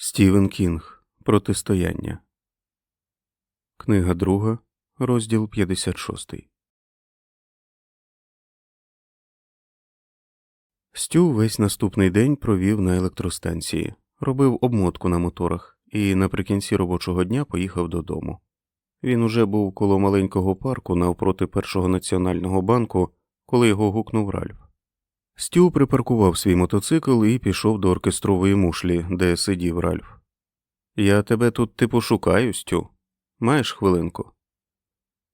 Стівен Кінг Протистояння. Книга друга, розділ 56. Стю весь наступний день провів на електростанції, робив обмотку на моторах і наприкінці робочого дня поїхав додому. Він уже був коло маленького парку навпроти першого національного банку, коли його гукнув Ральф. Стю припаркував свій мотоцикл і пішов до оркестрової мушлі, де сидів Ральф. Я тебе тут типу шукаю, Стю. Маєш хвилинку?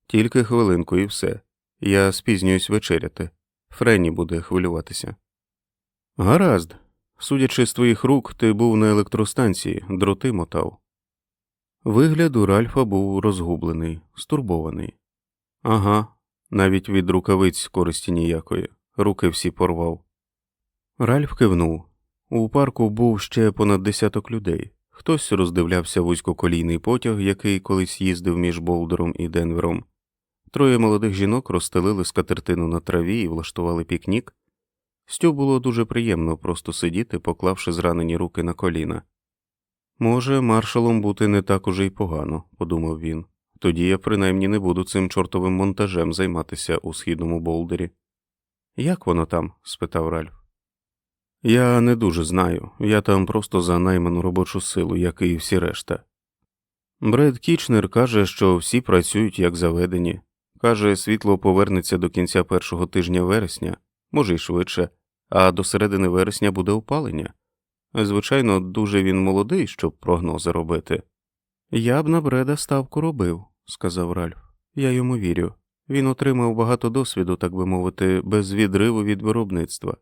Тільки хвилинку і все. Я спізнююсь вечеряти. Френі буде хвилюватися. Гаразд. Судячи з твоїх рук, ти був на електростанції, дроти мотав. Вигляд у Ральфа був розгублений, стурбований. Ага, навіть від рукавиць користі ніякої, руки всі порвав. Ральф кивнув. У парку був ще понад десяток людей. Хтось роздивлявся вузькоколійний потяг, який колись їздив між Болдером і Денвером. Троє молодих жінок розстелили скатертину на траві і влаштували пікнік. Стю було дуже приємно просто сидіти, поклавши зранені руки на коліна. Може, маршалом бути не так уже й погано, подумав він. Тоді я принаймні не буду цим чортовим монтажем займатися у східному болдері. Як воно там? спитав Ральф. Я не дуже знаю, я там просто за найману робочу силу, як і всі решта. Бред Кічнер каже, що всі працюють як заведені. Каже, світло повернеться до кінця першого тижня вересня, може й швидше, а до середини вересня буде опалення. Звичайно, дуже він молодий, щоб прогнози робити. Я б на бреда ставку робив, сказав Ральф. Я йому вірю. Він отримав багато досвіду, так би мовити, без відриву від виробництва.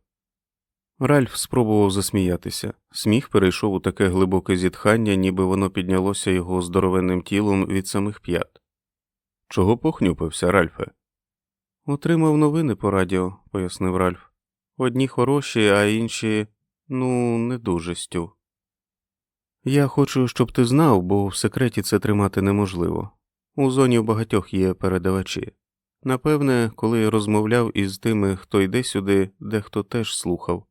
Ральф спробував засміятися. Сміх перейшов у таке глибоке зітхання, ніби воно піднялося його здоровенним тілом від самих п'ят. Чого похнюпився, Ральфе? Отримав новини по радіо, пояснив Ральф. Одні хороші, а інші, ну, не дуже стю. Я хочу, щоб ти знав, бо в секреті це тримати неможливо. У зоні в багатьох є передавачі. Напевне, коли розмовляв із тими, хто йде сюди, дехто теж слухав.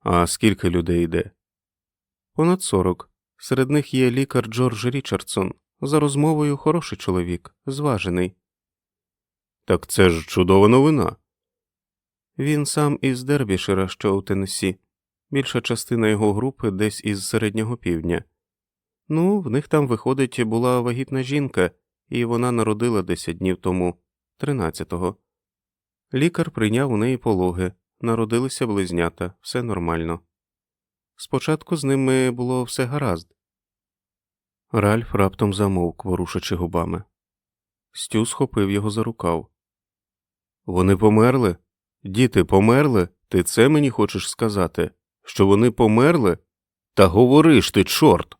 А скільки людей йде? Понад сорок. Серед них є лікар Джордж Річардсон. За розмовою хороший чоловік, зважений. Так це ж чудова новина. Він сам із Дербішера, що у Теннессі. Більша частина його групи десь із середнього півдня. Ну, в них там, виходить, була вагітна жінка, і вона народила десять днів тому, тринадцятого. Лікар прийняв у неї пологи, народилися близнята, все нормально. Спочатку з ними було все гаразд. Ральф раптом замовк, ворушачи губами. Стю схопив його за рукав. Вони померли? Діти померли? Ти це мені хочеш сказати? Що вони померли? Та говориш ти, чорт.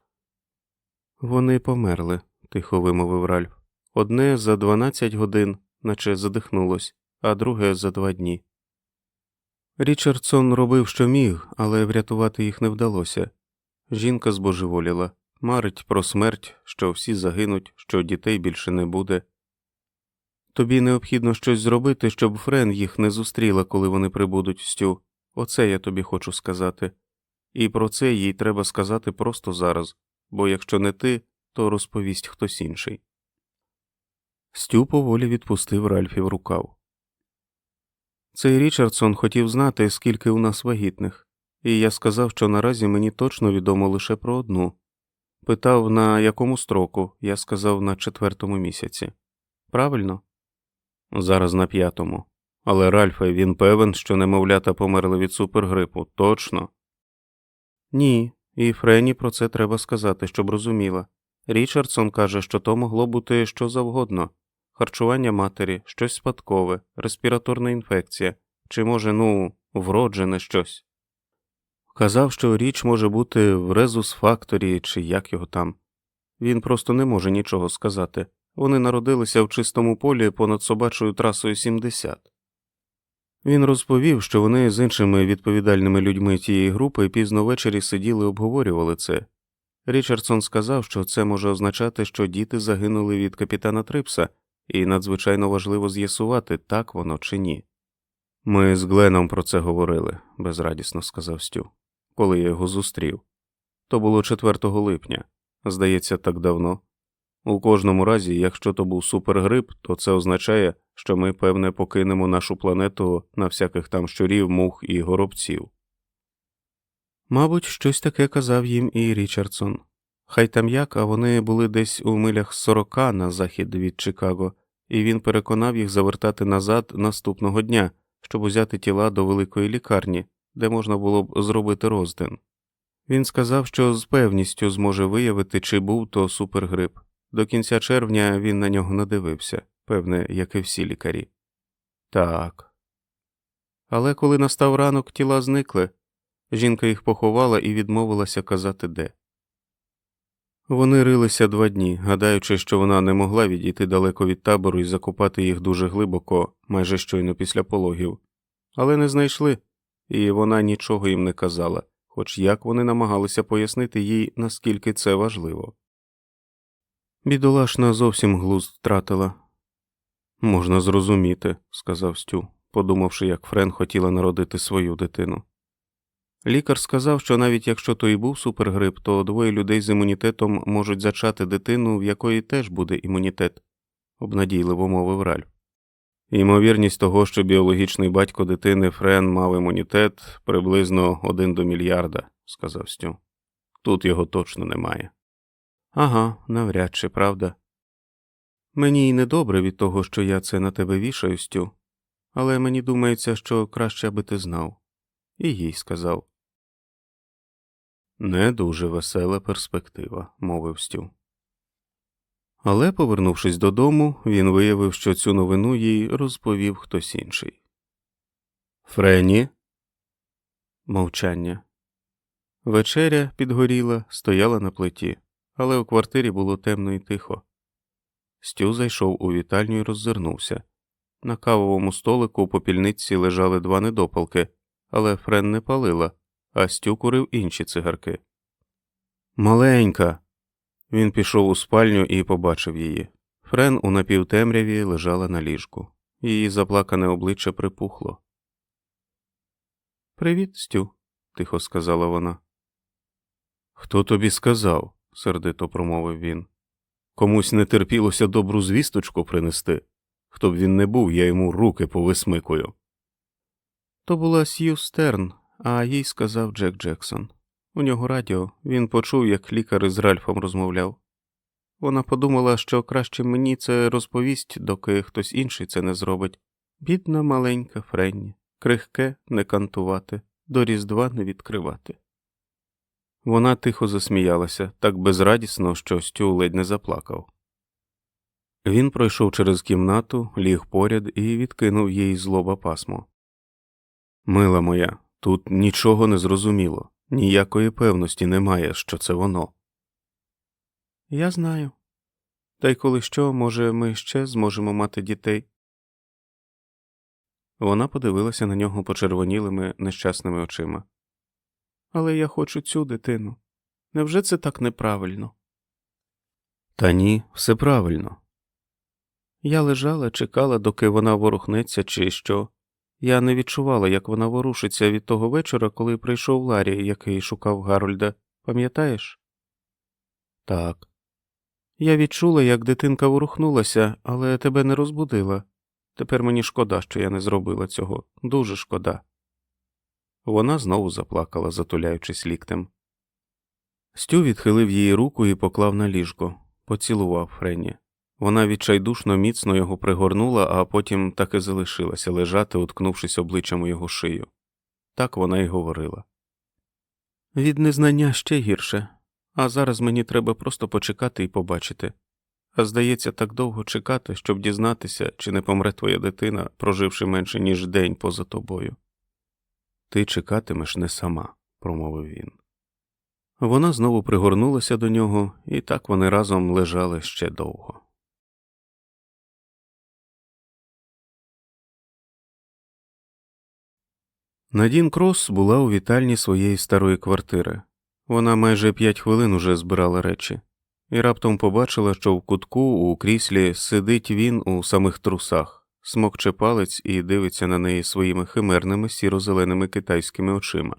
Вони померли, тихо вимовив Ральф. Одне за дванадцять годин, наче задихнулось, а друге за два дні. Річардсон робив, що міг, але врятувати їх не вдалося. Жінка збожеволіла, марить про смерть, що всі загинуть, що дітей більше не буде. Тобі необхідно щось зробити, щоб Френ їх не зустріла, коли вони прибудуть Стю. Оце я тобі хочу сказати. І про це їй треба сказати просто зараз, бо якщо не ти, то розповість хтось інший. Стю поволі відпустив Ральфів рукав. Цей Річардсон хотів знати, скільки у нас вагітних, і я сказав, що наразі мені точно відомо лише про одну. Питав, на якому строку, я сказав на четвертому місяці. Правильно? Зараз на п'ятому. Але Ральфе, він певен, що немовлята померли від супергрипу, точно. Ні, і Френі про це треба сказати, щоб розуміла. Річардсон каже, що то могло бути що завгодно харчування матері, щось спадкове, респіраторна інфекція, чи, може, ну, вроджене щось. Казав, що річ може бути в резус факторі, чи як його там. Він просто не може нічого сказати. Вони народилися в чистому полі понад собачою трасою 70. Він розповів, що вони з іншими відповідальними людьми тієї групи пізно ввечері сиділи обговорювали це. Річардсон сказав, що це може означати, що діти загинули від капітана Трипса, і надзвичайно важливо з'ясувати, так воно чи ні. Ми з Гленом про це говорили, безрадісно сказав Стю, коли я його зустрів. То було 4 липня, здається, так давно. У кожному разі, якщо то був супергрип, то це означає, що ми, певне, покинемо нашу планету на всяких там щурів, мух і горобців. Мабуть, щось таке казав їм і Річардсон. Хай там як, а вони були десь у милях сорока на захід від Чикаго, і він переконав їх завертати назад наступного дня, щоб узяти тіла до великої лікарні, де можна було б зробити роздин. Він сказав, що з певністю зможе виявити, чи був то супергрип. До кінця червня він на нього не дивився, певне, як і всі лікарі. Так. Але коли настав ранок, тіла зникли. Жінка їх поховала і відмовилася казати де. Вони рилися два дні, гадаючи, що вона не могла відійти далеко від табору і закопати їх дуже глибоко, майже щойно після пологів, але не знайшли, і вона нічого їм не казала, хоч як вони намагалися пояснити їй, наскільки це важливо. Бідолашна зовсім глузд втратила. Можна зрозуміти, сказав Стю, подумавши, як Френ хотіла народити свою дитину. Лікар сказав, що навіть якщо то і був супергрип, то двоє людей з імунітетом можуть зачати дитину, в якої теж буде імунітет, обнадійливо мовив Ральф. Ймовірність того, що біологічний батько дитини Френ мав імунітет, приблизно один до мільярда, сказав Стю. Тут його точно немає. Ага, навряд чи, правда. Мені й недобре від того, що я це на тебе вішаю, Стю, але мені думається, що краще, аби ти знав. І їй сказав. Не дуже весела перспектива, мовив Стю. Але, повернувшись додому, він виявив, що цю новину їй розповів хтось інший. Френі. Мовчання. Вечеря підгоріла, стояла на плиті, але у квартирі було темно і тихо. Стю зайшов у вітальню і роззирнувся. На кавовому столику у попільниці лежали два недопалки, але Френ не палила, а Стю курив інші цигарки. Маленька. Він пішов у спальню і побачив її. Френ у напівтемряві лежала на ліжку. Її заплакане обличчя припухло. Привіт, Стю, тихо сказала вона. Хто тобі сказав? сердито промовив він. Комусь не терпілося добру звісточку принести. Хто б він не був, я йому руки повисмикую. То була Сью Стерн, а їй сказав Джек Джексон. У нього радіо, він почув, як лікар із Ральфом розмовляв. Вона подумала, що краще мені це розповість, доки хтось інший це не зробить. Бідна маленька Френні, крихке не кантувати, до Різдва не відкривати. Вона тихо засміялася, так безрадісно, що Стю ледь не заплакав. Він пройшов через кімнату, ліг поряд і відкинув їй злоба пасмо. Мила моя, тут нічого не зрозуміло, ніякої певності немає, що це воно. Я знаю. Та й коли що, може, ми ще зможемо мати дітей. Вона подивилася на нього почервонілими нещасними очима. Але я хочу цю дитину. Невже це так неправильно? Та ні, все правильно. Я лежала, чекала, доки вона ворухнеться, чи що. Я не відчувала, як вона ворушиться від того вечора, коли прийшов Ларі, який шукав Гарольда. Пам'ятаєш? Так. Я відчула, як дитинка ворухнулася, але тебе не розбудила. Тепер мені шкода, що я не зробила цього. Дуже шкода. Вона знову заплакала, затуляючись ліктем. Стю відхилив її руку і поклав на ліжко, поцілував Френні. Вона відчайдушно міцно його пригорнула, а потім так і залишилася лежати, уткнувшись обличчям у його шию. Так вона й говорила. Від незнання ще гірше, а зараз мені треба просто почекати і побачити. А здається, так довго чекати, щоб дізнатися, чи не помре твоя дитина, проживши менше, ніж день поза тобою. Ти чекатимеш не сама, промовив він. Вона знову пригорнулася до нього, і так вони разом лежали ще довго. Надін Крос була у вітальні своєї старої квартири. Вона майже п'ять хвилин уже збирала речі, і раптом побачила, що в кутку у кріслі сидить він у самих трусах, смокче палець і дивиться на неї своїми химерними сіро-зеленими китайськими очима.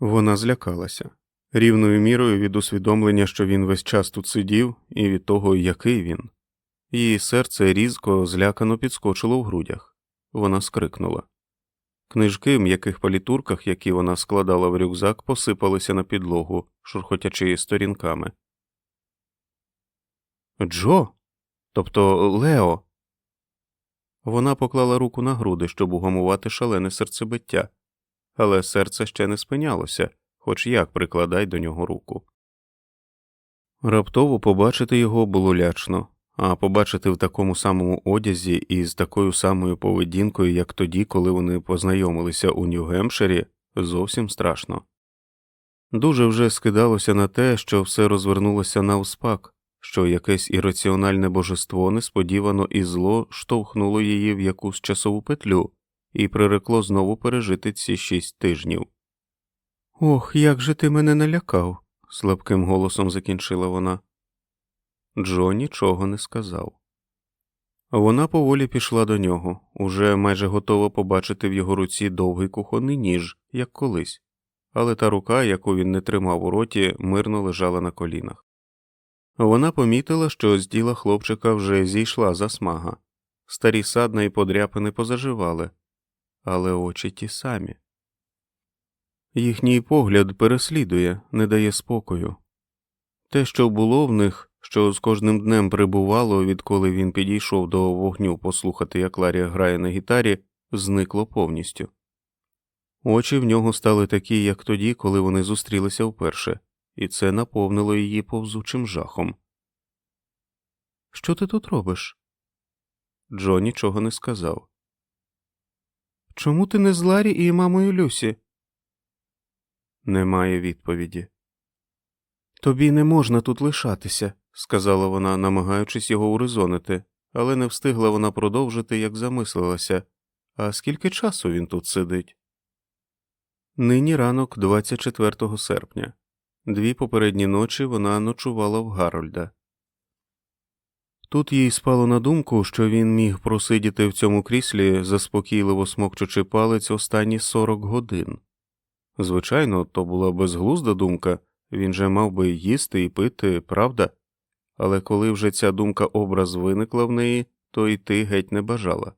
Вона злякалася. рівною мірою від усвідомлення, що він весь час тут сидів, і від того, який він. Її серце різко, злякано підскочило в грудях. Вона скрикнула. Книжки в м'яких палітурках, які вона складала в рюкзак, посипалися на підлогу, шурхотячи сторінками. Джо? Тобто Лео. Вона поклала руку на груди, щоб угамувати шалене серцебиття, але серце ще не спинялося, хоч як прикладай до нього руку. Раптово побачити його було лячно, а побачити в такому самому одязі і з такою самою поведінкою, як тоді, коли вони познайомилися у Нью-Гемпширі, зовсім страшно. Дуже вже скидалося на те, що все розвернулося навспак, що якесь ірраціональне божество несподівано і зло штовхнуло її в якусь часову петлю і прирекло знову пережити ці шість тижнів. Ох, як же ти мене налякав, слабким голосом закінчила вона. Джо нічого не сказав. Вона поволі пішла до нього, уже майже готова побачити в його руці довгий кухонний ніж, як колись, але та рука, яку він не тримав у роті, мирно лежала на колінах. Вона помітила, що з тіла хлопчика вже зійшла засмага, старі садна і подряпини позаживали, але очі ті самі. Їхній погляд переслідує, не дає спокою. Те, що було в них, що з кожним днем прибувало, відколи він підійшов до вогню послухати, як Ларія грає на гітарі, зникло повністю. Очі в нього стали такі, як тоді, коли вони зустрілися вперше, і це наповнило її повзучим жахом. Що ти тут робиш? Джо нічого не сказав. Чому ти не з Ларі і мамою Люсі? Немає відповіді. Тобі не можна тут лишатися, сказала вона, намагаючись його урезонити, але не встигла вона продовжити, як замислилася. А скільки часу він тут сидить? Нині ранок 24 серпня. Дві попередні ночі вона ночувала в Гарольда. Тут їй спало на думку, що він міг просидіти в цьому кріслі, заспокійливо смокчучи палець останні 40 годин. Звичайно, то була безглузда думка, він же мав би їсти і пити, правда? Але коли вже ця думка образ виникла в неї, то йти геть не бажала.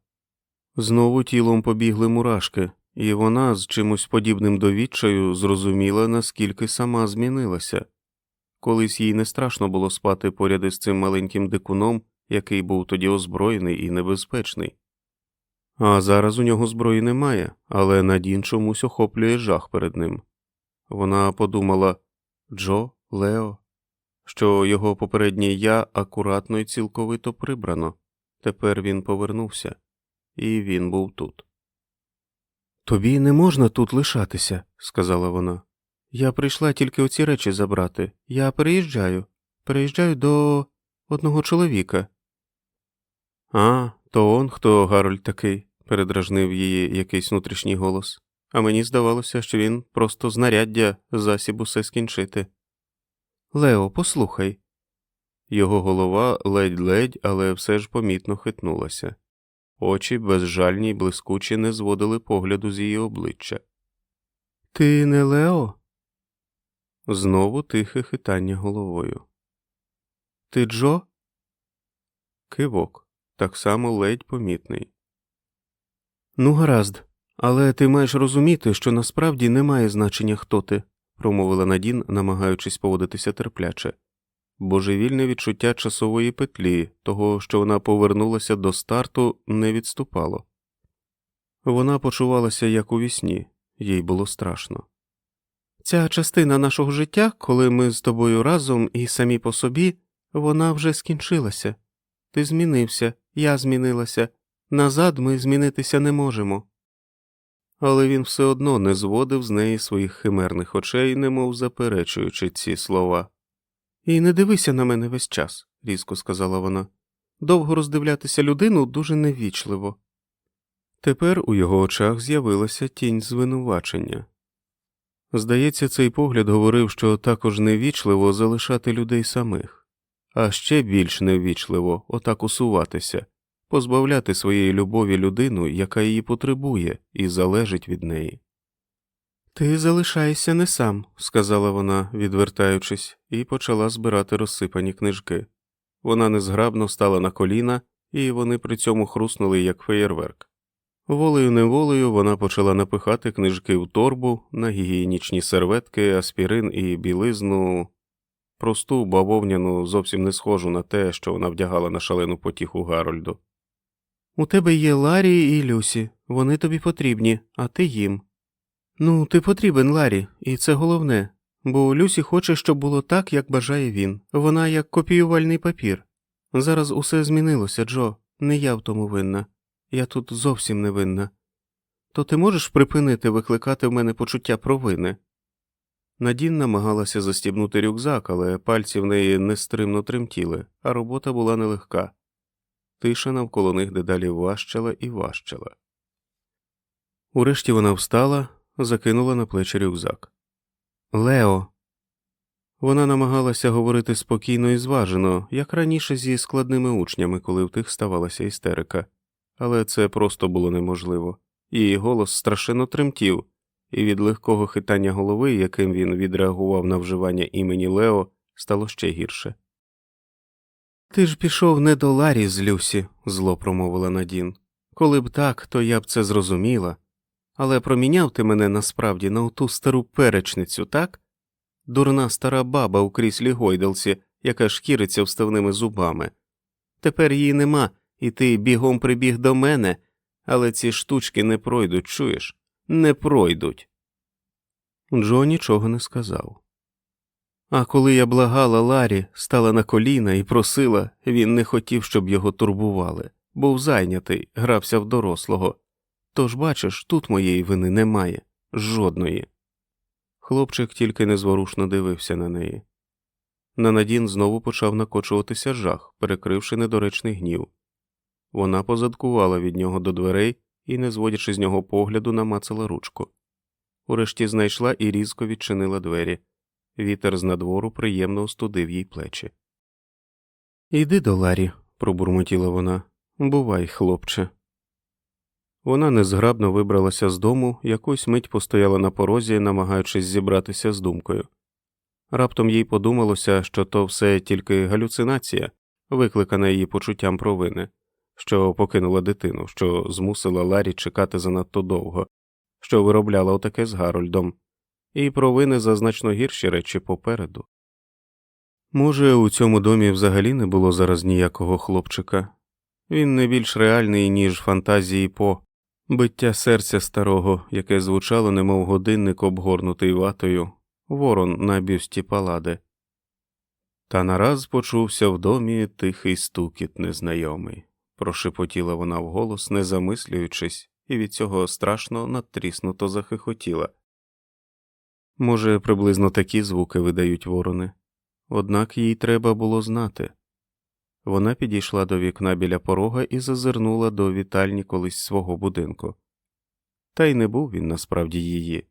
Знову тілом побігли мурашки, і вона з чимось подібним до відчаю зрозуміла, наскільки сама змінилася. Колись їй не страшно було спати поряд із цим маленьким дикуном, який був тоді озброєний і небезпечний. А зараз у нього зброї немає, але Надін чомусь охоплює жах перед ним. Вона подумала Джо, Лео, що його попереднє я акуратно і цілковито прибрано. Тепер він повернувся, і він був тут. Тобі не можна тут лишатися, сказала вона. Я прийшла тільки оці речі забрати. Я переїжджаю, переїжджаю до одного чоловіка. А, то он хто Гарольд такий, передражнив її якийсь внутрішній голос, а мені здавалося, що він просто знаряддя засіб усе скінчити. Лео, послухай. Його голова ледь-ледь, але все ж помітно хитнулася. Очі безжальні й блискучі не зводили погляду з її обличчя. Ти не Лео? Знову тихе хитання головою. Ти Джо? Кивок, так само ледь помітний. Ну, гаразд, але ти маєш розуміти, що насправді немає значення, хто ти, промовила Надін, намагаючись поводитися терпляче. Божевільне відчуття часової петлі, того, що вона повернулася до старту, не відступало. Вона почувалася як у вісні, їй було страшно. Ця частина нашого життя, коли ми з тобою разом і самі по собі, вона вже скінчилася. Ти змінився, я змінилася, назад ми змінитися не можемо. Але він все одно не зводив з неї своїх химерних очей, немов заперечуючи ці слова. І не дивися на мене весь час, різко сказала вона. Довго роздивлятися людину дуже невічливо. Тепер у його очах з'явилася тінь звинувачення. Здається, цей погляд говорив, що також невічливо залишати людей самих, а ще більш невічливо отак усуватися, позбавляти своєї любові людину, яка її потребує і залежить від неї. Ти залишаєшся не сам, сказала вона, відвертаючись, і почала збирати розсипані книжки. Вона незграбно стала на коліна, і вони при цьому хруснули, як феєрверк. Волею неволею вона почала напихати книжки в торбу на гігієнічні серветки, аспірин і білизну, просту бавовняну, зовсім не схожу на те, що вона вдягала на шалену потіху Гарольду. У тебе є Ларі і Люсі, вони тобі потрібні, а ти їм. Ну, ти потрібен, Ларі, і це головне, бо Люсі хоче, щоб було так, як бажає він. Вона як копіювальний папір. Зараз усе змінилося, Джо, не я в тому винна. Я тут зовсім не винна. То ти можеш припинити викликати в мене почуття провини? Надін намагалася застібнути рюкзак, але пальці в неї нестримно тремтіли, а робота була нелегка. Тиша навколо них дедалі важчала і важчала. Урешті вона встала, закинула на плечі рюкзак. Лео. Вона намагалася говорити спокійно і зважено, як раніше зі складними учнями, коли в тих ставалася істерика, але це просто було неможливо. Її голос страшенно тремтів, і від легкого хитання голови, яким він відреагував на вживання імені Лео, стало ще гірше. Ти ж пішов не до Ларі з Люсі, зло промовила Надін. Коли б так, то я б це зрозуміла. Але проміняв ти мене насправді на оту стару перечницю, так? Дурна стара баба у кріслі гойдалці, яка шкіриться вставними зубами. Тепер її нема, і ти бігом прибіг до мене, але ці штучки не пройдуть, чуєш? Не пройдуть. Джо нічого не сказав. А коли я благала Ларі, стала на коліна і просила, він не хотів, щоб його турбували, був зайнятий, грався в дорослого. Тож, бачиш, тут моєї вини немає, жодної. Хлопчик тільки незворушно дивився на неї. На Надін знову почав накочуватися жах, перекривши недоречний гнів. Вона позадкувала від нього до дверей і, не зводячи з нього погляду, намацала ручку. Урешті знайшла і різко відчинила двері. Вітер з надвору приємно остудив їй плечі. Іди до Ларі, пробурмотіла вона. Бувай, хлопче. Вона незграбно вибралася з дому, якусь мить постояла на порозі, намагаючись зібратися з думкою. Раптом їй подумалося, що то все тільки галюцинація, викликана її почуттям провини, що покинула дитину, що змусила Ларі чекати занадто довго, що виробляла отаке з Гарольдом, і провини за значно гірші речі попереду. Може, у цьому домі взагалі не було зараз ніякого хлопчика, він не більш реальний, ніж фантазії по биття серця старого, яке звучало, немов годинник, обгорнутий ватою, ворон на бюсті палади. Та нараз почувся в домі тихий стукіт незнайомий, прошепотіла вона вголос, не замислюючись, і від цього страшно надтріснуто захихотіла. Може, приблизно такі звуки видають ворони, однак їй треба було знати. Вона підійшла до вікна біля порога і зазирнула до вітальні колись свого будинку. Та й не був він насправді її.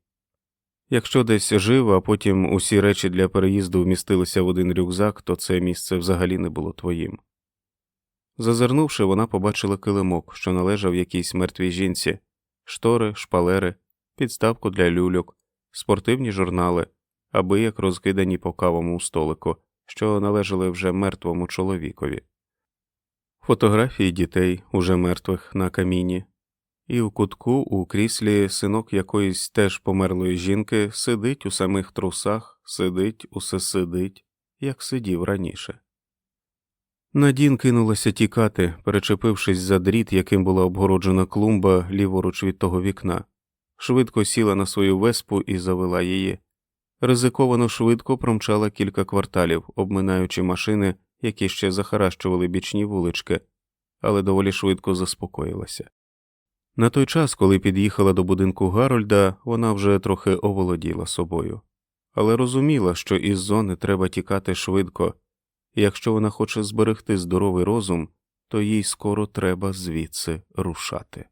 Якщо десь жив, а потім усі речі для переїзду вмістилися в один рюкзак, то це місце взагалі не було твоїм. Зазирнувши, вона побачила килимок, що належав якійсь мертвій жінці, штори, шпалери, підставку для люльок, спортивні журнали, аби як розкидані по кавому столику, що належали вже мертвому чоловікові, фотографії дітей, уже мертвих на каміні, і в кутку у кріслі синок якоїсь теж померлої жінки сидить у самих трусах, сидить, усе сидить, як сидів раніше. Надін кинулася тікати, перечепившись за дріт, яким була обгороджена клумба ліворуч від того вікна, швидко сіла на свою веспу і завела її. Ризиковано швидко промчала кілька кварталів, обминаючи машини, які ще захаращували бічні вулички, але доволі швидко заспокоїлася. На той час, коли під'їхала до будинку Гарольда, вона вже трохи оволоділа собою, але розуміла, що із зони треба тікати швидко, і якщо вона хоче зберегти здоровий розум, то їй скоро треба звідси рушати.